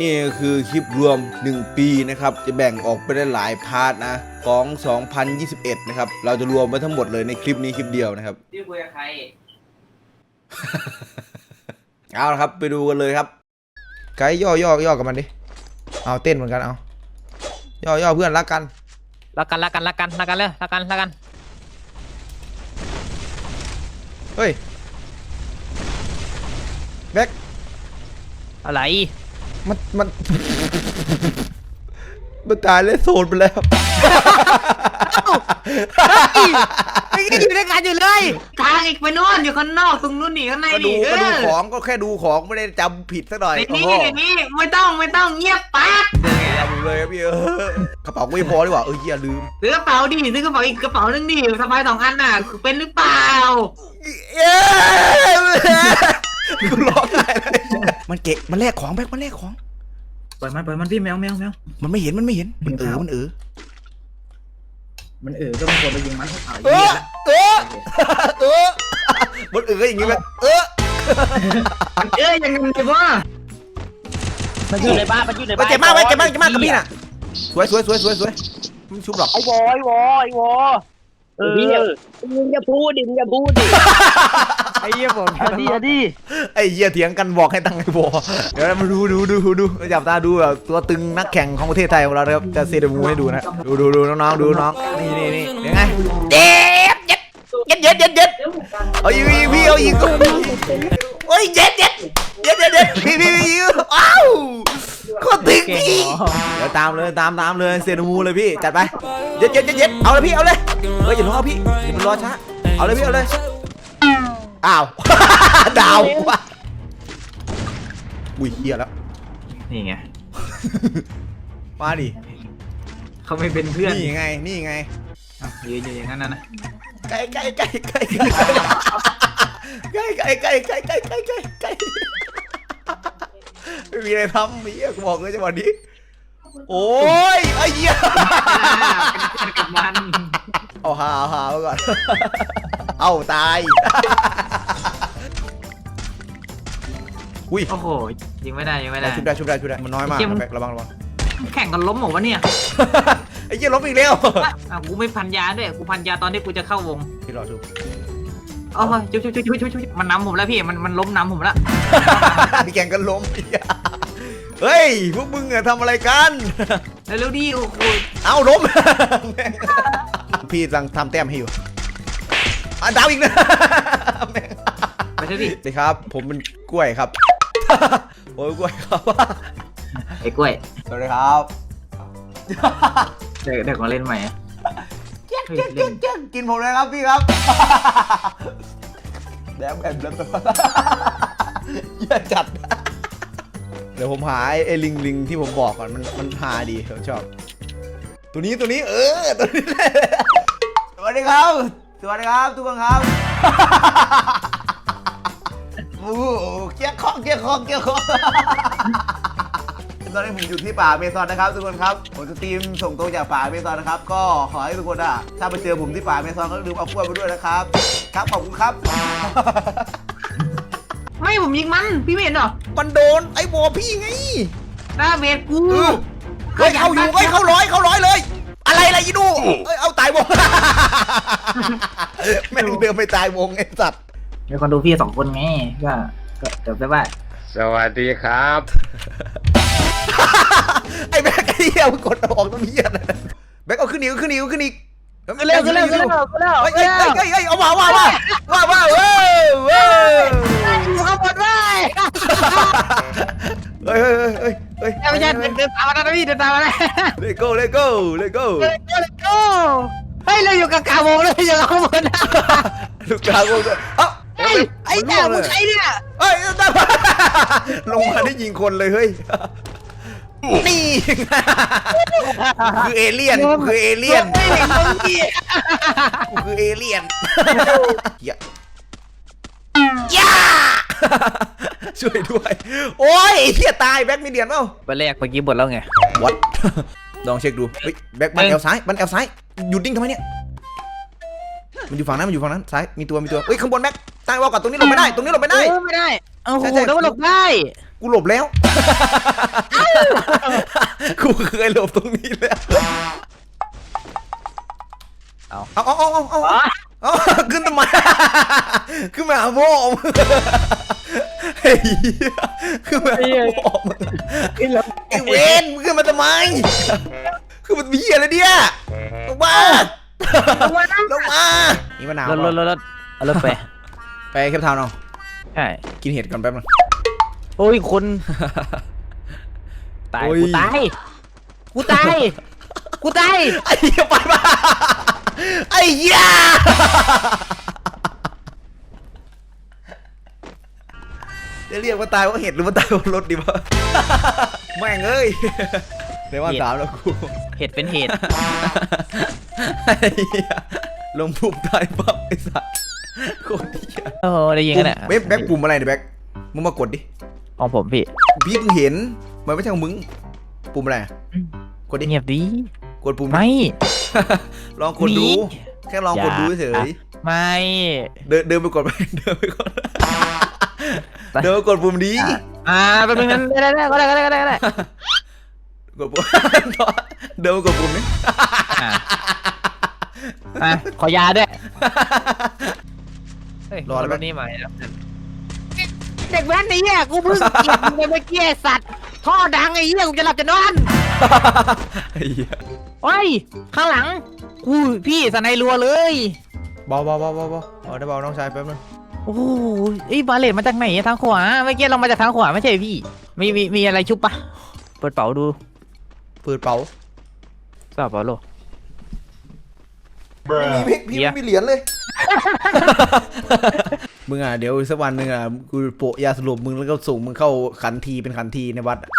นี่คือคลิปรวม 1 ปีนะครับ จะแบ่งออกไปได้หลายพาร์ทนะ ของ 2021 นะครับ เราจะรวมไว้ทั้งหมดเลยในคลิปนี้คลิปเดียวนะครับพี่คุยกับใคร เอาละครับ ไปดูกันเลยครับไกด์ย่อย่อย่อกับมันดิ เอาเต้นเหมือนกันเอา ย่อย่อเพื่อนรักกัน รักกันรักกันรักกันรักกันเลยรักกันรักกัน เฮ้ยแบ็คอะไร มันมัน มันตายเลยโซนไปแล้วไม่ได้อยู่ด้วยกันอยู่เลยทางอีกไปโน่นอยู่ข้างนอกตรงนู้นนี่ข้างในก็ดูนี่เอก็ดูอของก็แค่ดูของไม่ได้จำผิดสักหน่อยในโอ้นี้โหในนี้ไม่ต้องไม่ต้องเงียบปั๊บจำเลยครับพี่เออกระเป๋าไม่พอดีกว่าเออเหี้ยลืม ซื้อกระเป๋าดิซื้อกระเป๋าอีกกระเป๋านึงดิสะพายสองอันน่ะเป็นหรือเปล่า เย้กูร้องไห้เลย มันเกะมันแลกของแบ็คมันแลกของ ปล่อยมันปล่อยมันพี่แมวแมวแมว มันไม่เห็นมันไม่เห็นมันเออมันเออมันเออก็มันกดไปยิงมันเอาเอเหี้อยเออเออมันเอออย่างงี้แบบเออมันเอ้ยยังไงวะมันอยู่ในบ้านมันอยู่ในไปบ้านเจ็บมากไปเจ็บมากเจ็บมากกับพี่น่ะสวยสวยสวยสวยสวยมันชุบหรอกไอ้วอไอ้วอไอ้วอ เออมึงอย่าพูดดิมึงอย่าพูดดิไอ้เหี้ยผมเอาดิเอาดิไอ้เหี้ยเถียงกันบอกให้ตั้งไอ้บอเดี๋ยวมาดูดูดูดูจับตาดูแบบตัวตึงนักแข่งของประเทศไทยของเรานะครับจะเซเดมูให้ดูนะดูดูดูน้องๆดูน้องนี่นี่นี่ยังไงเจ็บเจ็บเจ็บเจ็บเจ็บเจ็บเอาอีกอีกพี่เอาอีกโอ้ยเจ็บเจ็บเจ็บเจ็บเจ็บพี่พี่พี่อ้าว โคตรตึงพี่เดี๋ยวตามเลยตามตามเลยเซเดมูเลยพี่จัดไปเจ็บเจ็บเจ็บเจ็บเอาเลยพี่เอาเลยเฮ้ยอย่ารอพี่อย่ารอช้าเอาเลยพี่เอาเลยอ้าวดาวว่ะอุ้ยเฮียแล้วนี่ไงมาดิเขาไม่เป็นเพื่อนนี่ไงนี่ไงอะยืนอยู่อย่างนั้นนะนะไก่ไก่ไก่ไก่ไก่ไก่ไก่ไก่ไก่ไก่ไก่ไก่ไก่ ไม่มีอะไรทำเฮียกูบอกเลยจังหวะนี้ โอ้ยไอ้เหี้ยเป็นกับมันเอาหาเอาหาไว้ก่อน เอาตาย อุ้ยโอ้โหยิงไม่ได้ยิงไม่ได้ ชุบได้ชุบได้ชุบได้มันน้อยมากเหี้ยมันแบกระวังระวังแข่งกันล้มเหรอวะเนี่ยไอ้เหี้ยล้มอีกแล้วอะกูไม่พันยาด้วยกูพันยาตอนที่กูจะเข้าวง พี่รอดูโอ้ยจุ๊บจุ๊บจุ๊บจุ๊บจุ๊บจุ๊บมันนำผมแล้วพี่มันมันล้มนำผมแล้วพี่แกงกันล้มไอ้เหี้ยเฮ้ยพวกมึงอะทำอะไรกันเร็วๆดิโอ้โหเอาล้มพี่กำลังทำแต้มให้อยู่อะดาวอีกนะแม่งไปเถอะดิสวัสดีครับ ผมเป็นกล้วยครับผมเป็นกล้วยครับไอ้กล้วยสวัสดีครับเด็กเด็กมาเล่นใหม่อะ เฮ้ยเจ๊เล่งนเจ๊งกินผมเลยครับพี่ครับแดมแผ่นแล้วตัวเหี้ยจัด เดี๋ยวผมหาไอ้ไอ้ลิงลิงที่ผมบอกก่อนมันมันหาดีผมชอบ ตัวนี้ตัวนี้เออตัวนี้แหละสวัสดีครับ สวัสดีครับ ทุกคนครับโอ้โหเกี้ยข้องเกี้ยข้องเกี้ยข้อง อนนี้ผมอยู่ที่ป่าเมซอนนะครับทุกคนครับผมจะตรีมส่งตรงจากป่าเมซอนนะครับก็ขอให้ทุกคนอะถ้าไปเจอผมที่ป่าเมซอนก็ลืมเอากล้วยไปด้วยนะครับ ครับขอบคุณครับ ไม่ผมยิงมัน พี่ไม่เห็นเหรอมันโดนไอ้บอพี่ไงหน้าเบสกูเออเฮ้ยเอาอยู่เฮ้ยเข้าร้อยเข้าร้อยเลย อะไรอะไรอีดูเอ้ยเอาตายวง แม่งเดินไปตายวงไอ้สัตว์มีคนดูพี่สองคนไงก็ก็เดี๋ยวไปว่า สวัสดีครับ ไอ้แบกไอ้เหี้ยมันกดออกต้องเหี้ยนะแบกเอาขึ้นอีกเอาขึ้นอีกเอาขึ้นอีกก็เร็วก็เร็วก็เร็วก็เร็วเฮ้ยเฮ้ยเฮ้ยเฮ้ยเฮ้ยเอาว่าว่าว่าว่าว่าเว้ยเว้ยอยู่ข้างบนด้วยเฮ้ยเฮ้ยเฮ้ยเฮ้ยไม่ใช่เดินตามมาแล้วพี่เดินตามมาแล้วเลโก้เลโก้เลโก้เดินเดินโก้เฮ้ยเราอยู่กับกาวงเลยอยู่ข้างบนนะลูกกาโก้เอ้าเฮ้ยไอ้เนี่ยมึงใครเนี่ยเฮ้ยตามมาลงมาได้ยิงคนเลยเฮ้ย นี่ คือเอเลี่ยนกูคือเอเลี่ยนไม่เห็นมึงพี่กูคือเอเลี่ยนอย่าอย่าช่วยด้วย โอ้ยไอ้เหี้ยตายแบ็คมีเดียนเปล่าไปแรกเมื่อกี้หมดแล้วไง วัด ลองเช็คดูเฮ้ยแบ็คมันแอลซ้าย มันแอลซ้าย หยุดดิ้งทำไมเนี่ย มันอยู่ฝั่งนั้น มันอยู่ฝั่งนั้น ซ้าย มีตัว มีตัวเฮ้ย ข้างบนแบ็คตั้งวอลก่อนตรงนี้หลบไม่ได้ ตรงนี้หลบไม่ได้ เออไม่ได้ โอ้โหใช่ใช่ แล้วมันหลบได้ กูหลบแล้ว กูเคยหลบตรงนี้แล้ว เอาเอาเอาเอาเอาเอาเอาขึ้นทำไมขึ้นมาหาพ่อมึงเฮ้ยขึ้นมาหาพ่อมึงไอ้แล้วไอ้เวนมึงขึ้นมาทำไมขึ้นมาเบี้ยอะไรเนี่ยลงมาลงมานี่มะนาวรถรถรถรถเอารถไป ไปเคปทาวน์เอาใช่ กินเห็ดก่อนแป๊บนึง โอ้ยคน ตายโอ้ย กูตายกูตายกูตายไอ้เหี้ยไปมาไอ้เหี้ยจะเรียกว่าตายว่าเห็ดหรือว่าตายว่ารถดีวะแม่งเอ้ยเดี๋ยวว่าสามแล้วกูเห็ดเป็นเหตุ ไอ้เหี้ยลงปุ่มตายปั๊บไอ้สัสโคตรเหี้ยโอ้โหได้ยิงกันเนี่ยเว็บแบ็คปุ่มอะไรเนี่ยแบ็คมึงมากดดิ ของผมพี่ พี่เพิ่งเห็น มันไม่ใช่ของมึง ปุ่มอะไรอะอืม กดดิเงียบดีกดปุ่มดิไม่ ลองกดดูนี่แค่ลองกดดูเฉยไม่เดินเดินไปกดไปเดินไปกดเดินไปกดปุ่มนี้อ่าแป๊บนึงนั้นได้ได้ก็ได้ก็ได้ก็ได้ก็ได้กดปุ่มเดินไปกดปุ่มนี้อะอะขอยาด้วยเฮ้ยรอแล้วรถนี้มาแล้ว เด็กแว้นไอ้เหี้ยกูเพิ่งเก็บมึงไปเมื่อกี้ไอ้สัตว์ ท่อดังไอ้เหี้ยกูจะหลับจะนอนไอ้เหี้ยโอ้ยข้างหลังกูพี่สไนรัวเลย เบาเบาเบาเบาเบาเอาได้เบาน้องชายแป๊บนึงโอ้โหไอ้บาเลตมาจากไหนอะทางขวาเมื่อกี้เรามาจากทางขวาไม่ใช่พี่ มีมีมีอะไรชุบปะเปิดเป๋าดูเปิดเป๋าทราบเปล่าโล พี่พี่เหี้ยไม่มีเหรียญเลย มึงอะเดี๋ยวสักวันหนึ่งอะกูโปะยาสลบมึงแล้วก็ส่งมึงเข้าขันทีเป็นขันทีในวัดอะ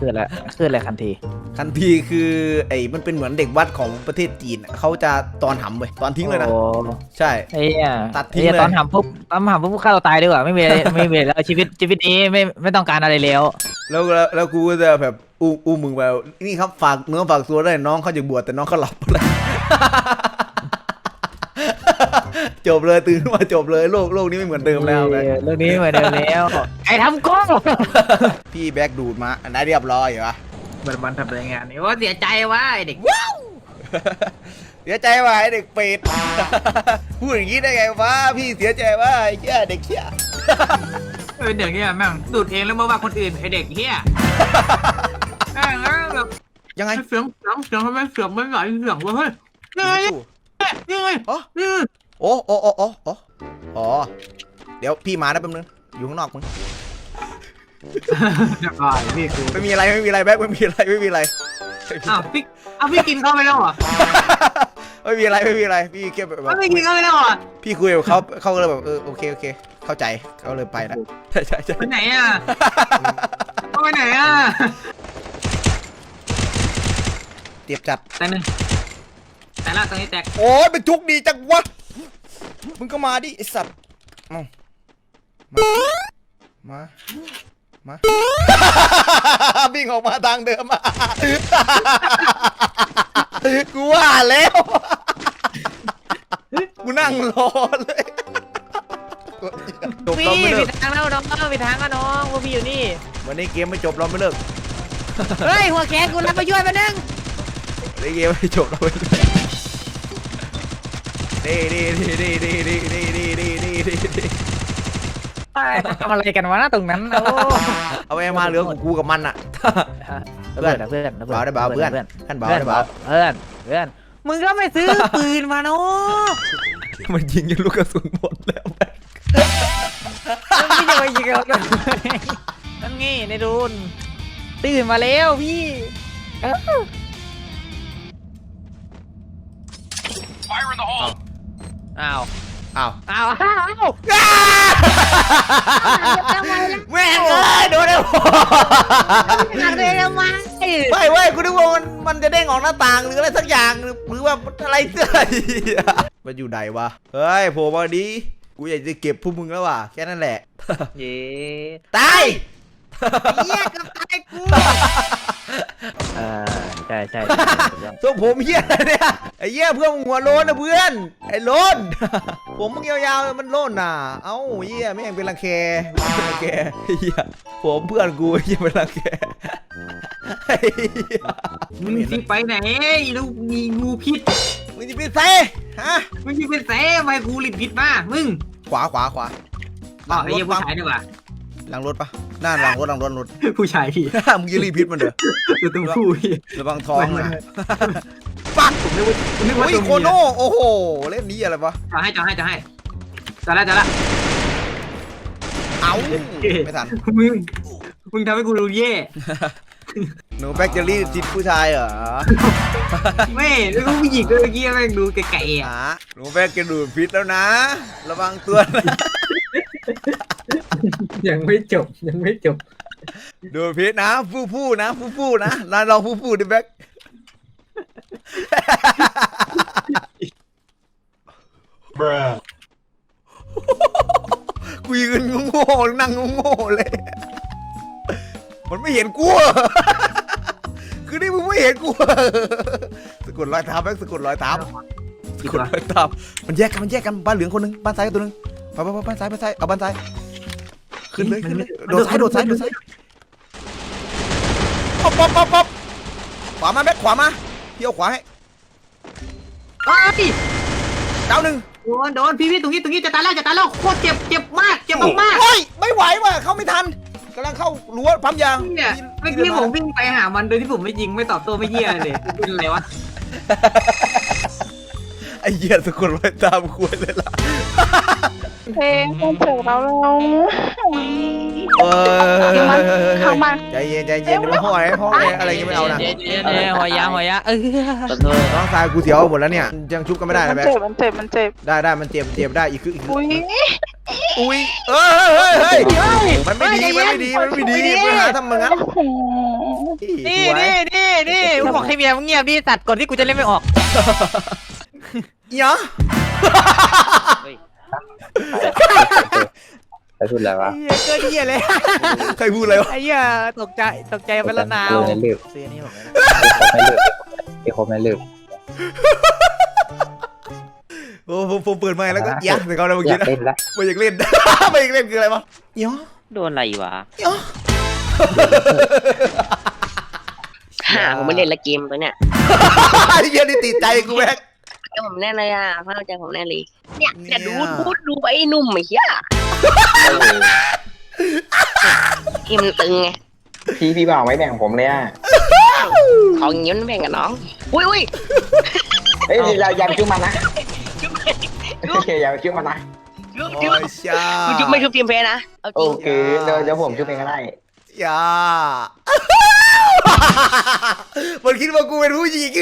คืออะไรคืออะไรคันทีขันทีคือ ไอ้มันเป็นเหมือนเด็กวัดของประเทศจีนอะเขาจะตอนหำเว้ยตอนทิ้งเลยนะ โอ้ใช่ ไอ้เหี้ยตัดทิ้งไอ้หี้เลย ตอนทำปุ๊บตอนทำปุ๊บฆ่าตัวตายดีกว่าไม่มีอะไรไม่มีอะไรแล้วชีวิตชีวิตนี้ไม่ไม่ต้องการอะไรแล้วแล้วแล้วแล้วกูก็จะแบบอู้อู้มึงแบบนี่ครับฝากเนื้อฝากตัวได้น้องเขาจะบวชแต่น้องเขาหลับไปแล้ว จบเลยตื่นขึ้นมาจบเลยโลกโลกนี้ไม่เหมือนเดิมแล้วแบ็คเรื่องนี้เหมือนเดิมแล้ว ไอ้ทำก้องพี่แบ็คดูดมาอันนั้นเรียบร้อยเหรอเหมือนมันทำรายงานนี่ว่าเสียใจว่าไอ้เด็กเสียใจว่ะไอเด็กเป็ดพูดอย่างนี้ได้ไงวะพี่เสียใจว่าไอ้เหี้ยเด็กเชี่ยเออเด็กเนี่ยแม่งดูดเองแล้วมาว่าคนอื่นไอ้เด็กเฮียแม่งเออแบบยังไงเสียงเสียงเสียงทำไมเสียงไม่ไหลเสียงวะเฮ้ยยังไงยังไงอ๋อนี่ โอ้โอ้โอ้โอ้โอ้อ๋อ เดี๋ยวพี่มาได้แป๊บนึง อยู่ข้างนอกมึงจะกลายพี่กูไม่มีอะไรไม่มีอะไรแบ็คไม่มีอะไรไม่มีอะไร อ้าวพี่อ้าวพี่กินเข้าไปแล้วเหรอไม่มีอะไรไม่มีอะไรพี่แค่แบบอ้าวพี่กินเข้าไปแล้วเหรอพี่คุยกับเขาเขาก็เลยแบบเออโอเคโอเค เข้าใจเขาเลยไปแล้วใช่ใช่ใช่ไปไหนอะเอาไปไหนอะเตียบจัดแต่หนึ่งแต่ละตรงนี้แตกโอ้ยเป็นจุกดีจังวะ มึงก็มาดิไอสัตว์มามา มาวิ่งออกมาทางเดิมอะกูว่าแล้ว กูนั่งรอเลยจบพี่เราไม่เลิผิกดทางแล้วน้องผิดทางแล้วน้องว่าพี่อยู่นี่วันนี้เกมไม่จบเราไม่เลิกเฮ้ยหัวแขนกูรับมาช่วยมานึงวันนี้เกมไม่จบเราไม่เลิก ดีดีดีดีดีดีดีดีดีดีดีดีทำอะไรกันวะตรงนั้นโอ้เอาไปมาเหลือของกูกับมันอะเพื่อนเพื่อนเบาได้เบาเพื่อนขั้นเบาเพื่อนได้เบาเพื่อนเพื่อนมึงก็ไม่ซื้อปืนมาเนาะมันยิงจนลูกกระสุนหมดแล้วแม่งมึงไม่จะไปยิงเขาด้วยนั่นไงในโดนตื่นมาแล้วพี่เอ้าอ้าว อ้าวอ้าว อ้าวอ้าวแม่งเอ้ยโดนแล้วหนักเลยทำไมไม่เว้ยกูนึกว่ามันมันจะเด้งออกหน้าต่างหรืออะไรสักอย่างหรือว่าอะไรเสื้อมันอยู่ไหนวะเฮ้ยโผล่มาดีกูอยากจะเก็บพวกมึงแล้วว่ะแค่นั้นแหละเย้ตายเหี้ยกับตายกูเออ ใช่ใช่ทรงผมเหี้ยอะไรเนี่ยไอ้เหี้ยเพื่อนมึงหัวโล้นนะเพื่อนไอ้โล้นผมมึงยาวๆมันโล้นน่ะ เอ้าเหี้ยไม่งเป็นรังแคเป็นรังแคเหี้ยผมเพื่อนกูเหี้ยเป็นรังแคไอเหี้ยมึงสิไปไหนลูกมีงูพิษมึงจะไปใส่ฮะมึงสิเป็นแซ่ทำไมกูหลิดพิษมามึงขวาขวาขวาอ๋อไอ้เหี้ยผู้ชายนี่หว่า หลังรถปะนั่นหลังรถหลังรถรถ ผู้ชายพี่มึงจะรีบพิษมันเด้อตัวตุ้มผู้พี่ระวังท้องนะปังผมนึกว่าผมนึกว่าอุ้ยตัวโคเมียโน่โอ้โห เล่นนี้อะไรวะจะให้จะให้จะให้จะละจะละเอ้าไม่ทันมึงมึงทำให้กูรู้แย่หนูแบ็กเจอรี่ติดผู้ชายเหรอ ไม่แล้วก็ผู้หญิงก็เมื่อกี้แม่งดูไก่ๆอะหาหนูแบ็กจะดูดพิษแล้วนะ ระวังตัวนะ ยังไม่จบยังไม่จบ ดูดพิษนะฟู่ฟู่นะฟู่ฟู่นะนายลองฟู่ฟู่ดิแบ็กกูยืนโง่ๆนั่งโง่ๆเลย มันไม่เห็นกูอะคือนี่มึงไม่เห็นกูอะสะกดรอยเท้าแบ็กสะกดรอยเท้าสะกดรอยเท้ามันแยกกันมันแยกกันบ้านเหลืองคนหนึงบ้านซ้ายตัวหนึง ไปไปไปบ้านซ้ายบ้านซ้ายเอาบ้านซ้ายขึ้นเลยขึ้นเลยโดดซ้ายโดดซ้ายโดดซ้ายป๊อปป๊อปป๊อปป๊อปขวามาแบ็กขวามาพี่เอาขวาให้ไอ้ยดาวหนึ่งโดนโดนพี่พี่ตรงนี้ตรงนี้จะตายแล้วจะตายแล้วโคตรเจ็บเจ็บมากเจ็บมากเฮ้ยไม่ไหวว่ะเข้าไม่ทันกำลังเข้ารั้วปั๊มยางเนี่ยเมื่อกี้ผมวิ่งไปหามันโดยที่ผมไม่ยิงไม่ตอบโต้ไม่เหี้ยเลยเป็นอะไรวะไอ้เหี้ยสะกดรอยตามคุยเลยล่ะ เพลงคอนเสิร์ตเราเราอุ๊ยเออเข้ามาใจเย็นใจเย็นเดี๋ยวมาห้อยห้อยอะไรยังไม่เอานะเดี๋ยเดี๋ยวเดี๋ยวหัวยาหัวยาเออน้องชายกูเสียวหมดแล้วเนี่ยยังชุบกันไม่ได้มันะนแบ๊เจ็บมันเจ็บมันเจ็บได้ได้มันเจ็บเจ็บได้อีกคืออีกอุ้ยอุ้ยเอ้ยเฮ้ยเฮ้ยมันไม่ดีมันไม่ดีมันไม่ดีมันหาทำมึงงั้นโอ้นี่นี่นี่นี่กูบอกให้เมียมึงเงียบดิตัดก่อนที่กูจะเล่นไม่ออกเหี้ ยไปพูดอะไรวะเฮียก็เฮียเลย ใครพูดอะไรวะไอ้เหี้ยตกใจตกใจไปแล้วนาวไม่ลืมเสียนี่ผมไม่ได้ไม่ลืมพี่ครบไม่ลืม โอ้ผมผมเปิดไมค์แล้วก็ยักใส่เขาแล้วเมื่ออกี้ยากนะเล่นละไม่อยากเล่น ไม่อยากเล่นคืออะไรวะเหี้ยโดนอะไรวะเหี้ยฮ่าผมไม่เล่นละเกมตัวเนี้ยไอ้เหี้ยนี่ติดใจกูแม็ก ก็ผมแน่เลยอะเข้าใจผมแน่เลย เนี่ยเนี่ยดูเนี่ยดูดูไอ้หนุ่มไอ้เหี้ยที่มันตึงไงพี่พี่บ่าวไม่แบ่งผมเลยอะของเงี้ยมันแบ่งกับน้อง อุ้ยอุ้ยเฮ้ยเราอย่าไปจุ๊บมันนะโอเคอย่าไปจุ๊บมันนะยุบโอ้ยุบยชาคุณยุบไม่ทุบทีมเพลนะเอาจโอริงเคเดี๋ยวเดี๋ยวผมจุ๊บเองก็ได้อย่ามันคิดว่ากูเป็นผู้หญิง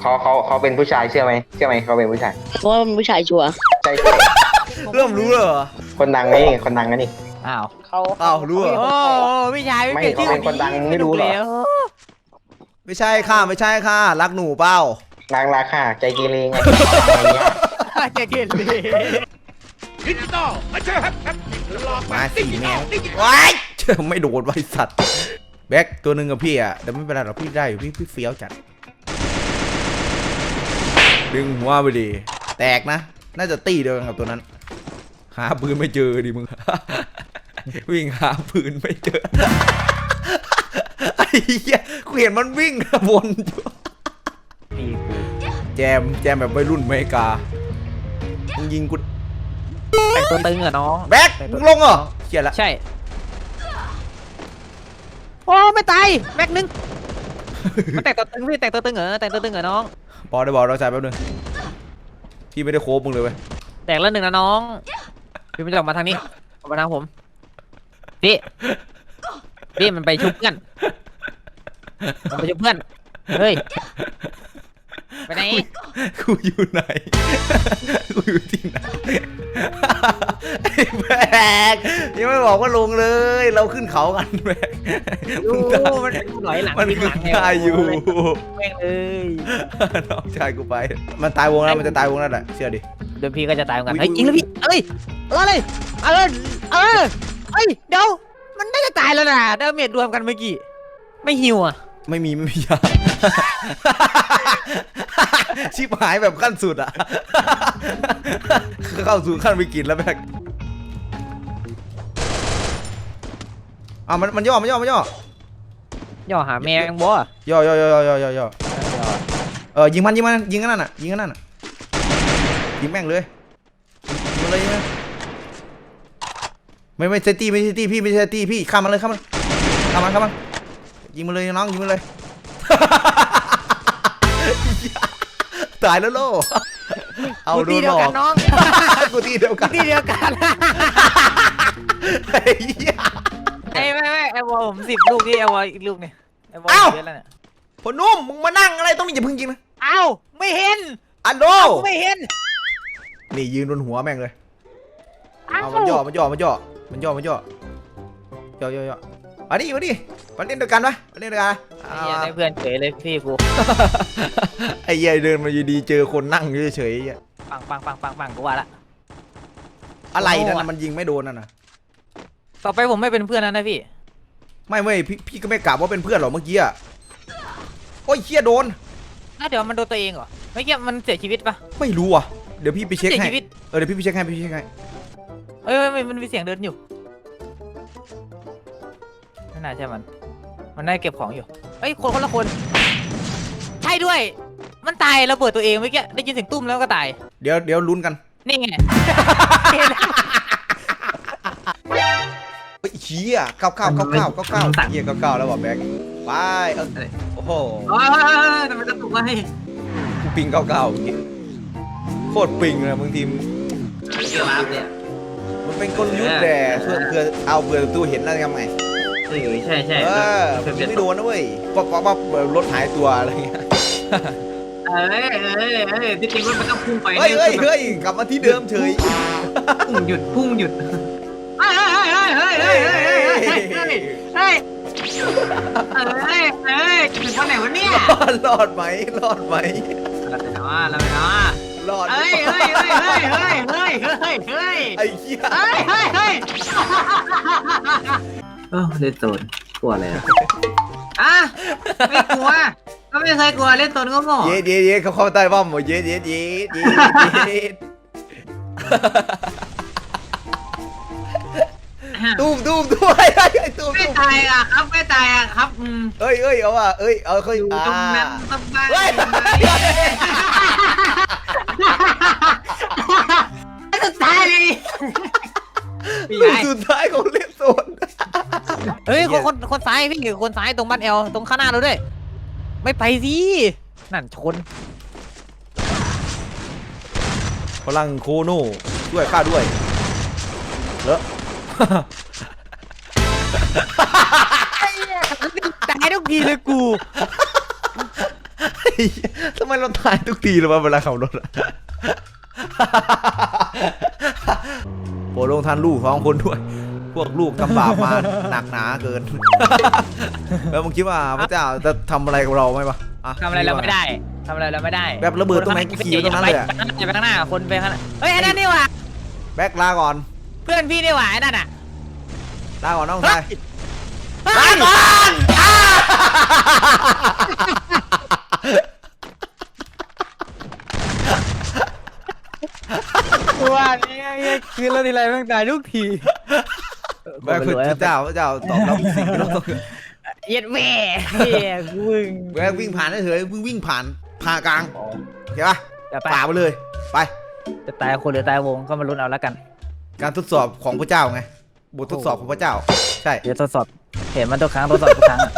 เขาเขาเขาเป็นผู้ชายเชื่อไหมเชื่อไหมเขาเป็นผู้ชายเพราะว่ามันผู้ชายชัวร์ใช่ใช่เริ่มรู้แล้วเหรอคนดังนี่คนดังนะนี่ อ้าวเขาอ้าวรู้เหรอโอ้พี่ชายไม่เปลี่ยนชื่อไม่เขาเป็นคนดังไม่รู้เหรอ ไม่ใช่ค่ะไม่ใช่ค่ะ รักหนูเปล่านางราคาใจเกเรไงอะไรเงี้ยจะเกลียดเลยมาสี่แมวว้ายเชื่อไม่โดนไว้สัตว์แบ็คตัวหนึ่งกับพี่อะแต่ไม่เป็นไรหรอกพี่ได้อยู่พี่พี่เฟี้ยวจัด ดึงหัวไปดีแตกนะ น่าจะตีเดียวกันกับตัวนั้น หาปืนไม่เจอดิมึง วิ่งหาปืนไม่เจอ ไอ้เหี้ยกูเห็นมันวิ่งวนอยู่นี่กูแจมแจมแบบวัยรุ่นอเมริกามึงยิงกูแต่งตัวตึงเหรอน้องแบ็คมึงลงเหรอเขียนละใช่ โอ้ไม่ตายแม็กนึง มันแต่งตัวตึงพี่แต่งตัวตึงเหรอแต่งตัวตึงเหรอน้องบอลได้บอลเราจ่ายแป๊บนึงพี่ไม่ได้โคบมึงเลยเว้ยแตกแล้วหนึ่งนะน้องพี่ไม่ต้องออกมาทางนี้ออกมาทางผมพี่พี่มันไปชุบเพื่อนมันไปชุบเพื่อนเฮ้ย ไปไหนกูอยู่ไหน กูอยู่ที่ไหนไอ้แบกยังไม่บอกว่าลงเลย เราขึ้นเขากันแบกดูมึงได้มันไหลหลังมันวิ่งหขึ้ลันงได้อยู่แม่งเลยน้องชายกูไป มันตายวงแล้วมันจะตายวงแล้วแหละเชื่อดิเดี๋ยวพี่ก็จะตายเหมือนกันอุ๊ยเฮ้ยจริงแล้วพี่เอ้ยเอาเลยเอาเลยเออเอ้ยเดี๋ยวมันน่าจะตายแล้วนะดาเมจรวมกันเมื่อกี้ไม่หิวอะ ไม่มีไม่มียา ชิบหายแบบขั้นสุดอะ เข้าสู่ขั้นวิกฤตแล้วแบกอะมันมันย่อมันย่อมันย่อย่อหาแมงบ่ย่อย่อย่อย่อย่อย่อย่อเออยิงมันยิงมันยิงกันนั่นน่ะยิงกันนั่นน่ะยิงแม่งเลยยิงมันเลยยิงมันไม่ไม่เซตี้ไม่เซตี้พี่ไม่เซตี้พี่ข้ามมันเลยข้ามมันข้ามมันข้ามมัน ยิงมันเลยน้องยิงมันเลย ตายแล้วโลเอากูโดตีนเดีหยลวอกักนน้องกูตีเดียวกันตีเดียวกันไอ้เหี้ย ไอ้ไม่ไม่ไอ้วอลผมสิบลูกนี่ไอ้วอลอีกลูกนี่ไอ้วอลเอ้า เยอะแล้วเนี่ยพอนุ่มมึงมานั่งอะไรตรงนี้อย่าเพิ่งยิงนะเอ้าไม่เห็นอันโดกูไม่เห็นนี่ยืนบนหัวแม่งเลย อ้าวเอามันย่อมันย่อมันย่อมันย่อมันย่อย่อย่อย่อ มาดิมาดิมาเล่นด้วยกันไหมมาเล่นด้วยกันนะไอ้เหี้ยได้เพื่อนเฉยเลยพี่กูไอ้เหี้ยเดินมาอยู่ดีเจอคนนั่งอยู่เฉยๆไอ้เหี้ยปังปังปังปังปังกูว่าละอะไรนั่นโอ้น่ะโหมันยิงไม่โดนนั่นน่ะต่อไปผมไม่เป็นเพื่อนแล้วนะพี่ไม่เว้ยพี่พี่ก็ไม่กลับว่าเป็นเพื่อนหรอกเมื่อกี้อะโอ้ยเหี้ยโดน น่าเดี๋ยวมันโดนตัวเองเหรอไม่เกี่ยมันเสียชีวิตปะไม่รู้อะเดี๋ยวพี่ไปเช็คเสียให้ชีวิตเออเดี๋ยวพี่ไปเช็คให้พี่เช็คให้เอ้ยมันมันมีเสียงเดินอยู่ ไม่น่าใช่มัน มันน่าเก็บของอยู่เอ้ยคนคนละคน ใช่ด้วย มันตายระเบิดตัวเองเมื่อกี้ได้ยินเสียงตุ้มแล้วก็ตาย เดี๋ยวเดี๋ยวลุ้นกันนี่ไง เฮ้ยเหี้ยเก้าเก้าเก้าเก้าเก้าเก้าเหี้ยเก้าเก้าแล้วบอกแบงค์ไปเออโอ้โหเอ้ยทำไมกระตุกวะเฮ้ยกูปิงเก้าเก้าเมื่อกี้โคตรปิงเลยบางทีมเกี่ยวกับเนี่ยมันเป็นกลยุทธ์แหละเพื่อเพื่อเอาเพื่อตัวเห็นแล้วทำไง เออใช่ใช่เออมันไม่โดนนะเว้ยป๊อปป๊อปป๊อปรถหายตัวอะไรเงี้ยเอ้ยเอ้ยเอ้ยที่จริงมันต้องพุ่งไปเฮ้ยเฮ้ยเฮ้ยกลับมาที่เดิมเฉยพุ่งหยุดพุ่งหยุดเฮ้ยเฮ้ยเฮ้ยเฮ้ยเฮ้ยเฮ้ยเฮ้ยเฮ้ยเฮ้ยเฮ้ยเฮ้ยเฮ้ยถึงวันไหนวะเนี่ยรอดไหมรอดไหมเราไปเนาะเราไปเนาะรอดเฮ้ยเฮ้ยเฮ้ยเฮ้ยเฮ้ยเฮ้ยเฮ้ยเฮ้ยไอ้เหี้ยเฮ้ยเฮ้ย เฮ้ยเออเล่นโซนกลัวอะไรอะอะไม่กลัว ก็ไม่เคยกลัวเล่นโซนก็โง่เย็ดเย็ดเย็ดเขาเข้าใต้บ้อมหมดเย็ดเย็ดเย็ดเย็ดเย็ดตุ้มตุ้มตุ้มไอ้ไอ้ไอ้ตุ้มไม่ตุ้มตายอะครับไม่ตายอะครับอืมเอ้ยเอ้ยเอาว่ะเอ้ยเอาค่อยอยู่อ่าตรงนั้นต้องไปเฮ้ยสุดท้ายเลย พี่ลูกใหญ่สุดท้ายของเล่นโซนเฮ้ยคนคนคนซ้ายพี่คนซ้ายตรงบ้านแอลตรงข้างหน้าเราด้วย ไม่ไปสินั่นชนพลังโคโน่ด้วยข้าด้วยเลอะตายทุกทีเลยกูเฮ้ยทำไมเราตายทุกทีเลยวะเวลาขับรถอะ โปรดลงทันลูกสองคนด้วย พวกลูกทำบาปมาหนักหนาเกิน แล้วมึงคิดว่าพระเจ้าจะทำอะไรกับเราไหมปะทำอะไรเราไม่ได้ทำอะไรเราไม่ได้แบบระเบิดตรงไหนขี่ไปตรงนั้นเลยอะอย่าไปข้างหน้าคนไปข้างหน้าเฮ้ยไอ้นั่นนี่หว่าแบ็คลาก่อน เพื่อนพี่นี่หว่าไอ้นั่นอะลาก่อนน้องชายลาก่อน ว่านี่คือเราทีไรแม่งตายทุกทีแบ็คคือพระเจ้าพระเจ้าตอบรับสิ่งที่เราต้องเย็ดแม่เฮียกูมึงแบ็ควิ่งผ่านเฉยๆเพิ่งวิ่งผ่านผ่ากลางโอเคปะจะไปฝ่าไปเลย ไป จะตายคนหรือตายวงก็มาลุ้นเอาแล้วกัน การทดสอบของพระเจ้าไงบททดสอบของพระเจ้า ใช่เดี๋ยวทดสอบเห็นมันทุกครั้งทดสอบทุกครั้งอะ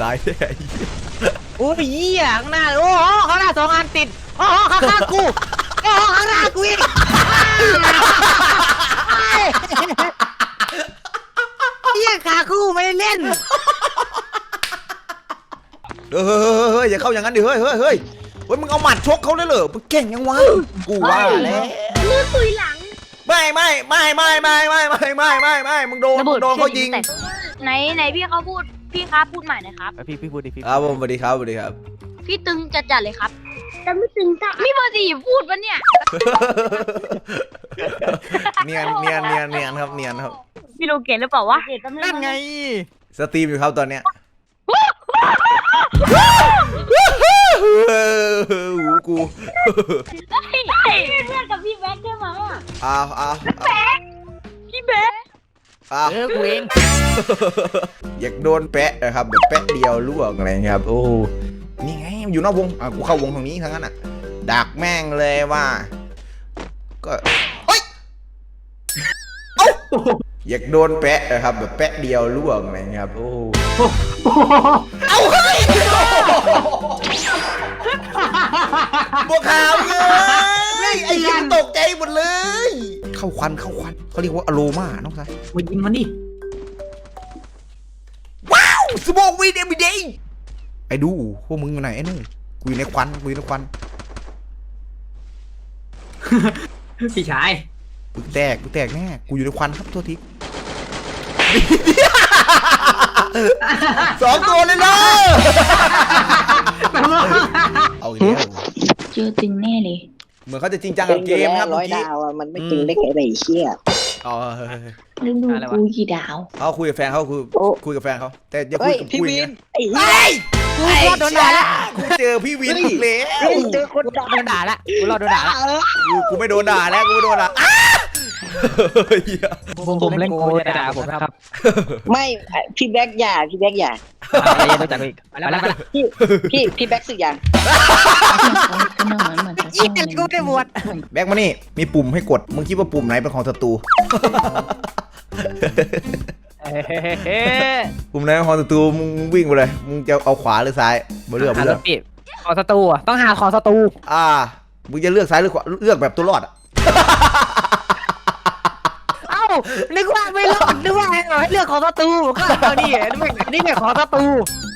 ตายแน่โอ้ยเหี้ยข้างหน้าโอ้โหข้างหน้าสองอันติดโอ้โหข้างหน้ากูโอ้โหข้างหน้ากูอีกเหี้ยขาคู่ไม่ได้เล่น เฮ้ยเฮ้ยเฮ้ยอย่าเข้าอย่างนั้นดิเฮ้ยเฮ้ยเฮ้ยเฮ้ยมึงเอาหมัดชกเขาเลยเหรอมึงเก่งยังวะกูว่าแล้วมือปุยหลังไม่ไม่ไม่ไม่ไม่ไม่ไม่ไม่ไม่ไม่มึงโดนมึงโดนเขายิงไหนไหนพี่เขาพูดพี่ครับพูดใหม่หน่อยครับ พี่พี่พูดดิพี่ครับผมสวัสดีครับสวัสดีครับ พี่ตึงจัดจัดเลยครับ แต่ไม่ตึงจ้ะนี่มาสิพูดปะเนี่ยเนียนเนียนเนียนเนียนครับเนียนครับ พี่โลเกตหรือเปล่าวะนั่นไง สตรีมอยู่ครับตอนเนี้ยเออหูกูเพื่อนกับพี่แบ๊กใช่ไหมอะเอาเอาเอาพี่แบ๊กเอาเออกูเองอยากโดนแปะนะครับแบบแปะเดียวล่วงอะไรเงี้ยครับ โอ้ นี่ไงมันอยู่นอกวงอะกูเข้าวงทางนี้ทั้งนั้นอะดักแม่งเลยว่า ก็เอ้ยเอ้าอยากโดนแปะนะครับแบบแปะเดียวล่วงอะไรเงี้ยครับโอ้เอาเฮ้ยบวกขาวเลยไอ้ยี่ตกใจหมดเลย เข้าควันเข้าควันเขาเรียกว่าอโรมาน้องชายมายิงมันดิว้าวสโมกวีดเอวีเดย์ ไอ้ดูพวกมึงอยู่ไหนไอ้นู่นกูอยู่ในควันกูอยู่ในควันพี่ชายกูแตกกูแตกแน่กูอยู่ในควันครับโทษทีสองตัวเลยนะเอาอีกแล้วเจอตึงแน่เลยเหมือนเขาจะจริงจังกับเกมครับร้เมื่ออยกี้ดาวอะมันไม่จริงได้ไงไอ้เชี่ยอ๋อแล้วดูกูกี่ดาว เขาคุยกับแฟนเขาคุยโอ้ คุยกับแฟนเขาแต่อย่าคุเฮ้ยยกับพี่คุยวินนะไอ้เฮ้ย กูรอดโดนด่าละกูเจอพี่วินอีกแล้วเฮ้ยเจอคนกูรอดโดนด่าละกูรอดโดนด่าละกูกูไม่โดนด่าแล้วกูไม่โดนด่าอ้าเหี้ยผมเล่นกูจะด่าผมนะครับไม่พี่แบ็กอย่าพี่แบ็กอย่าอะไรยังรู้จักอีกไปแล้วไปแล้วพี่พี่พี่แบ็กสึกยังก็เหมือนเหมือนจะยี่กูได้บวชแบ็กมานี่มีปุ่มให้กดมึงคิดว่าปุ่มไหนเป็นของศัตรู เฮ้ยปุ่มไหนเป็นของศัตรูมึงวิ่งไปเลยมึงจะเอาขวาหรือซ้ายมาเลือกหามารเลือถกปีบขอศัตรูอะต้องหาขอศัตรูอ่ามึงจะเลือกซ้ายหรือขวาเลือกแบบตัวรอดอะเอ้านึกว่าไม่รอดนึกว่าให้เลือกขอศัตรูก็เอานี่นี่นี่เนี่ยขอศัตรู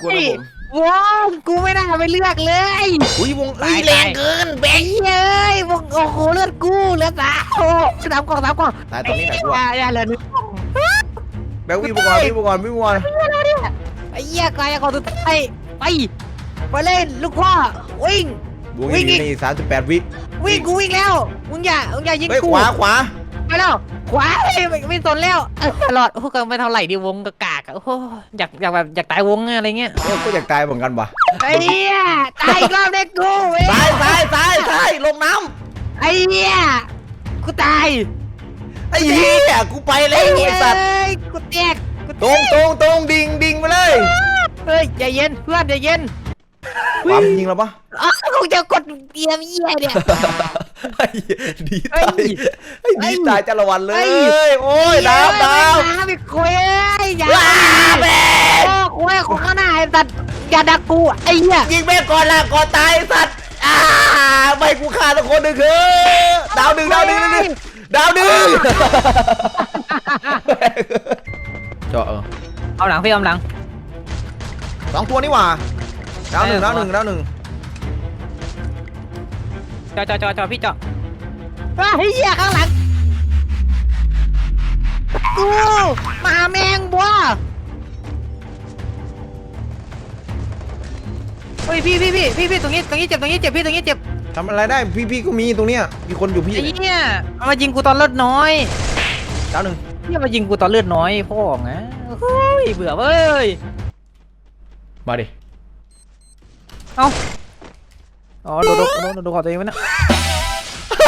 กลัวนะผมว้าวกูไม่น่าไปเลือกเลยอุ้ยวงตายแรงเกินแบงค์เอ้ยพวกโอ้โหเลือดกูเลือดสาวโอ้สามกล่องสามกล่องตายตรงนี้แหละกูอย่าว่าอย่าเหลือนึงแบ็กวิ่งไปก่อนวิ่งไปก่อนวิ่งไปก่อนไอ้เหี้ยกายของสุดท้ายไปไปเล่นลูกพ่อวิ่งวงวิ่งนี้อีกนี่สามสิบแปดวิวิ่งกูวิ่งแล้วมึงอย่ามึงอย่ายิงเฮ้ยกูขวาขวาไปแล้วขวาเฮ้ยไม่ไม่สนแล้วเออตลอดโอ้โหก็ไม่เท่าไหร่ดิวงกะกากอะโอ้โหอยากอยากแบบอยากตายวงอะไรเงี้ยเออกูอยากตายเหมือนกันว่ะไอ้เหี้ยตายอีกรอบเด็กกูเว้ยซ้ายซ้ายซ้ายซ้ายลงน้ไอ้เหี้ยกูตายำ ไอ้เหี้ยกูไปแล้ไอ้วเหี้ไอ้ยสัตว์กูแตกกูตรงตรงตรงดิ่งดิ่งไปเลยเฮ้ยใจเย็นเพื่อนใจเย็นความยิงแล้วปะอ๋อกูจะกดเกียร์เหี้ยเนี่ย ไอ้ดีเฮ้ตายยไอ้ดีตายจะระวันเลเฮ้ยยโอ้ยดาวดาวน้ำไปคุยอย่าว้าแม่โอ้คุยคนข้างหน้าไอ้สัตว์อย่าดักกูไอ้เหี้ยยิงแม่ก่อนละก่อนตายไอ้สัตว์อ่าไม่กูฆ่าทุกคนหนึ่งคือดาวหนึ่งดาวหนึ่งดาวหนึ่ง ดาวหนึ่งเจาะเออเอาหลังพี่เอาหลัง สองตัวนี่หว่าดาวหนึ่งเออดาวหนึ่งดาวหนึ่งจอจอจอจอพี่จอว้าเหี้ยข้างหลังกูมาแมงบัวเฮ้ยพี่พี่พี่พี่พี่ตรงนี้ตรงนี้เจ็บตรงนี้เจ็บพี่ตรงนี้เจ็บ ทำอะไรได้พี่พี่ก็มีตรงเนี้ยมีคนอยู่พี่ไอ้เนี่ยมันมายิงกูตอนเลือดน้อยดาวหนึ่งเนี่ยมายิงกูตอนเลือดน้อยพ่อไงเฮ้ยเบื่อเว้ยมาดิอ๋อโดนโดนโดนโดนขอตัวเองไว้นะ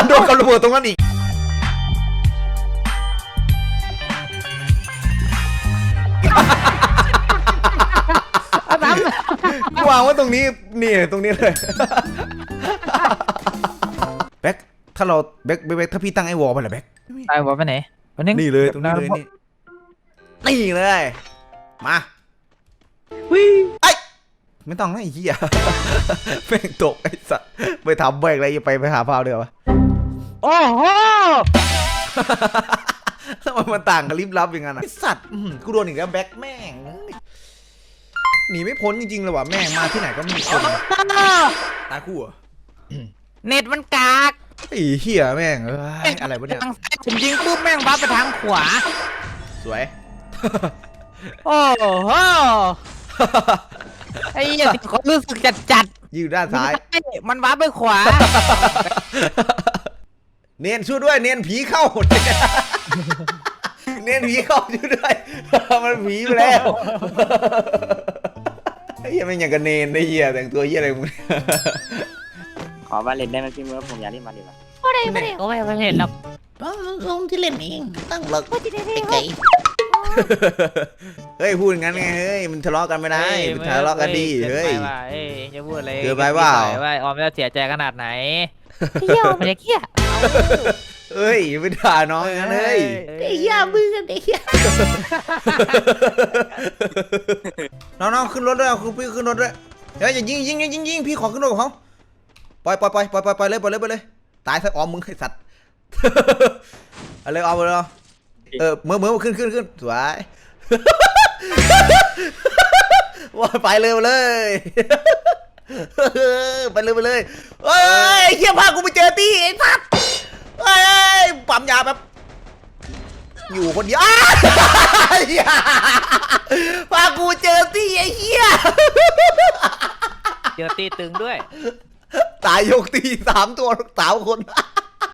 โดนกับระเบิดตรงนั้นอีก วางไว้ตรงนี้นี่ตรงนี้เลยแบ็คถ้าเราแบ็คแบ็คแบ็คถ้าพี่ตั้งไอ้วอลไปเหรอแบ็คำไปบอกไปไหนวันนี้นี่เลยตรงนี้เลยนี่นี่เลยมาไอ้ยไม่ต้องนะไอ้เหี้ยแม่งตกไอ้สัสไปทำแบกอะไรอย่าไปไปหาพาวเดี๋ยววะโอ้โหทำไมมันต่างกับลิฟลับอย่างนั้นอะไอ้สัตว์อื้อหือกูโดนอีกแล้วแบ็คแม่งเอ้ย หนีไม่พ้นจริงๆเลยว่ะแม่งมาที่ไหนก็มีคน ตายคู่เหรอเน็ตมันกากไอ้เหี้ยแม่งเอ้ยอะไรวะเนี่ย ทางซ้ายผมยิงปุ๊บแม่งบัฟไปทางขวา สวย โอ้โหไอ้เหี้ยเขารู้สึกจัดจัดยืนด้านซ้ายๆมันบัฟไปขวา เนียนช่วยด้วย เนียนผีเข้า เนียนผีเข้าช่วยด้วย มันผีไปแล้วไอ้ เหี้ยยมันอย่างกันเนนไอ้เหี้ยแต่งตัวเหี้ยอะไรมึงขอมาเล่นได้ไหมพี่เมื่อผมอยากเล่นมาเล่นมาโอ้ยไม่เห็นหรอกลงที่เล่นเองตั้งหลักไกลเฮ้ยพูดงั้นไงเฮ้ยมันทะเลาะกันไม่ได้มันทะเลาะกันดีเฮ้ยเฮ้ยจะพูดอะไรเกินไปเปล่าว่าออมจะเสียใจขนาดไหนเที่ยวมันจะเที่ยว เฮ้ยไม่ด่าน้องงั้นเฮ้ยไอ้เหี้ยมือกันไอ้เหี้ยน้องๆขึ้นรถด้วยเอาคือพี่ขึ้นรถด้วยเฮ้ยอย่ายิงยิงยิงยิงยิงพี่ขอขึ้นรถกับเขาปล่อยปล่อยปล่อยปล่อยปล่อยปล่อยเลยปล่อยเลยปล่อยเลย ตายซะออมมึงไอ้สัตว์ เอาเลยเอาเลยเอาเออเมื่อเมื่อขึ้นขึ้นขึ้นสวยว่าไปเลยมาเลยไปเลยไปเลยเฮ้ยเฮียพากูไปเจอตีไอ้สัตว์ เฮ้ยปั๊มยาแบบอยู่คนเดียวอ้าวเหี้ยพากูเจอตีไอ้เหี้ยเจอตีตึงด้วย ตายยกตีสามตัวสามคน